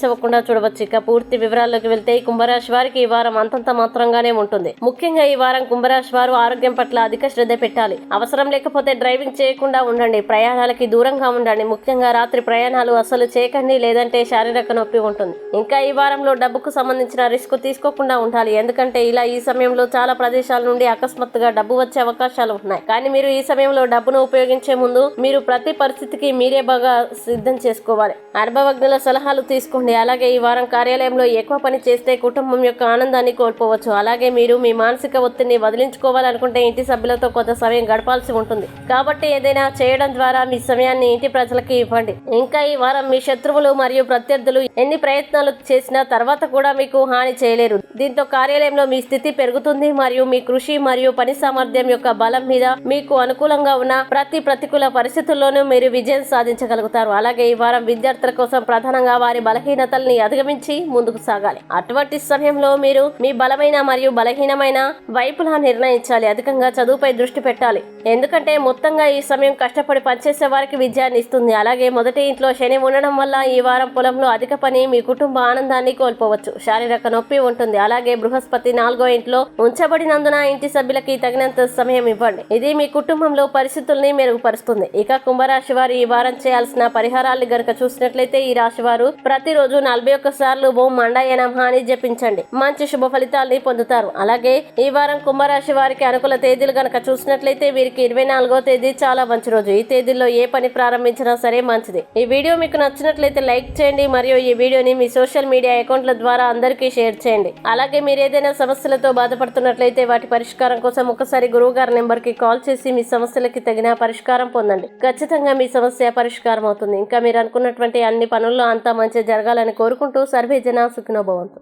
Miss అవ్వకుండా చూడవచ్చు. ఇక పూర్తి వివరాల్లోకి వెళ్తే ఈ కుంభరాశి వారికి ఈ వారం అంతంత మాత్రంగానే ఉంటుంది. ముఖ్యంగా ఈ వారం కుంభరాశి వారు ఆరోగ్యం పట్ల అధిక శ్రద్ధ పెట్టాలి. అవసరం లేకపోతే డ్రైవింగ్ చేయకుండా ఉండండి. ప్రయాణాలకి దూరంగా ఉండండి. ముఖ్యంగా రాత్రి ప్రయాణాలు అసలు చేయకండి లేదంటే శారీరక నొప్పి ఉంటుంది. ఇంకా ఈ వారంలో డబ్బుకు సంబంధించిన రిస్క్ తీసుకోకుండా ఉండాలి. ఎందుకంటే ఇలా ఈ సమయంలో చాలా ప్రదేశాల నుండి అకస్మాత్తుగా డబ్బు వచ్చే అవకాశాలు ఉన్నాయి. కానీ మీరు ఈ సమయంలో డబ్బును ఉపయోగించే ముందు మీరు ప్రతి పరిస్థితికి మీరే బాగా సిద్ధం చేసుకోవాలి. అనుభవజ్ఞుల సలహాలు తీసుకోండి. అలాగే ఈ వారం కార్యాలయంలో ఎక్కువ పని చేస్తే కుటుంబం యొక్క ఆనందాన్ని కోల్పోవచ్చు. అలాగే మీరు మీ మానసిక ఒత్తిడిని వదిలించుకోవాలనుకుంటే ఇంటి సభ్యులతో కొంత సమయం గడపాల్సి ఉంటుంది. కాబట్టి ఏదైనా చేయడం ద్వారా మీ సమయాన్ని ఇంటి ప్రజలకి ఇవ్వండి. ఇంకా ఈ వారం మీ శత్రువులు మరియు ప్రత్యర్థులు ఎన్ని ప్రయత్నాలు చేసినా తర్వాత కూడా మీకు హాని చేయలేరు. దీంతో కార్యాలయంలో మీ స్థితి పెరుగుతుంది మరియు మీ కృషి మరియు పని సామర్థ్యం యొక్క బలం మీద మీకు అనుకూలంగా ఉన్న ప్రతి ప్రతికూల పరిస్థితుల్లోనూ మీరు విజయం సాధించగలుగుతారు. అలాగే ఈ వారం విద్యార్థుల కోసం ప్రధానంగా వారి బలహీనతల్ని అధిగమించి ముందుకు సాగాలి. అటువంటి సమయంలో మీరు మీ బలమైన మరియు బలహీనమైన వైపులా నిర్ణయించాలి. అధికంగా చదువుపై దృష్టి పెట్టాలి. ఎందుకంటే మొత్తంగా ఈ సమయం కష్టపడి పనిచేసే వారికి విజయాన్ని ఇస్తుంది. అలాగే మొదటి ఇంట్లో శని ఉండడం వల్ల ఈ వారం పొలంలో అధిక పని మీ కుటుంబ ఆనందాన్ని కోల్పోవచ్చు. శారీరక నొప్పి ఉంటుంది. అలాగే బృహస్పతి నాలుగో ఇంట్లో ఉంచబడినందున ఇంటి సభ్యులకి తగినంత సమయం ఇవ్వండి. ఇది మీ కుటుంబంలో పరిస్థితుల్ని మెరుగుపరుస్తుంది. ఇక కుంభరాశి వారు ఈ వారం చేయాల్సిన పరిహారాలు గనుక చూసినట్లయితే ఈ రాశి వారు ప్రతిరోజు నలభై ఒక్క సార్లు ఓం మండయ నమ అని జపించండి. మంచి శుభ ఫలితాల్ని పొందుతారు. అలాగే ఈ వారం కుంభరాశి వారికి అనుకూల తేదీలు గనక చూసినట్లయితే వీరికి ఇరవై నాలుగో తేదీ చాలా మంచి రోజు. ఈ తేదీలో ఏ పని ప్రారంభించినా సరే మంచిది. ఈ వీడియో మీకు నచ్చినట్లయితే లైక్ చేయండి మరియు ఈ వీడియోని మీ సోషల్ మీడియా అకౌంట్ల ద్వారా అందరికీ షేర్ చేయండి. అలాగే మీరు ఏదైనా సమస్యలతో బాధపడుతున్నట్లయితే వాటి పరిష్కారం కోసం ఒకసారి గురువు గారి నెంబర్కి కాల్ చేసి మీ సమస్యలకి తగిన పరిష్కారం పొందండి. ఖచ్చితంగా మీ సమస్య పరిష్కారం అవుతుంది. ఇంకా మీరు అనుకున్నటువంటి అన్ని పనుల్లో అంతా మంచి ఉండాలని కోరుకుంటూ సర్వే జన సుఖినోభవంతు